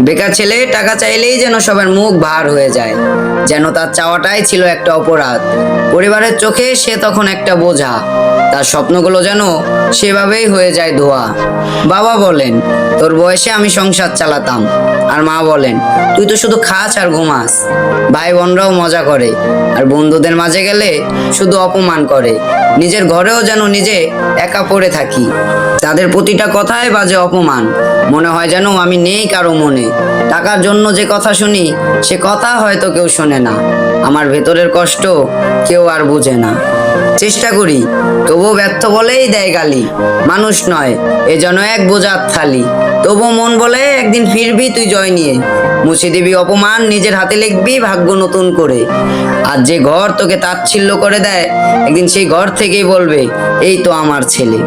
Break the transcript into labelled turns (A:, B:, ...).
A: বেকার ছেলে, টাকা চাইলেই যেন সবার মুখ ভার হয়ে যায়। যেন তার চাওয়াটাই ছিল একটা অপরাধ। পরিবারের চোখে সে তখন একটা বোঝা। তার স্বপ্নগুলো যেন সেভাবেই হয়ে যায় ধোয়া। বাবা বলেন, তোর বয়সে আমি সংসার চালাতাম। আর মা বলেন, তুই তো শুধু খাস আর ঘুমাস। ভাই বোনরাও মজা করে। আর বন্ধুদের মাঝে গেলে শুধু অপমান করে। নিজের ঘরেও যেন নিজে একা পড়ে থাকি। তাদের প্রতিটা কথায় বাজে অপমান। মনে হয় যেন আমি নেই কারও মনে। টাকার জন্য যে কথা শুনি, সে কথা হয়তো কেউ শোনে না। আমার ভেতরের কষ্ট কেউ আর বুঝে না। চেষ্টা করি, তবুও ব্যর্থ বলেই দেয় গালি। মানুষ নয়, এ যেন এক বোঝার থালি। তবুও মন বলে একদিন ফিরবি তুই জয় নিয়ে। মুছে দিবি অপমান, নিজের হাতে লিখবি ভাগ্য নতুন করে। আর যে ঘর তোকে তাচ্ছিল্য করে দেয়, একদিন সেই ঘর থেকেই বলবে, এই তো আমার ছেলে।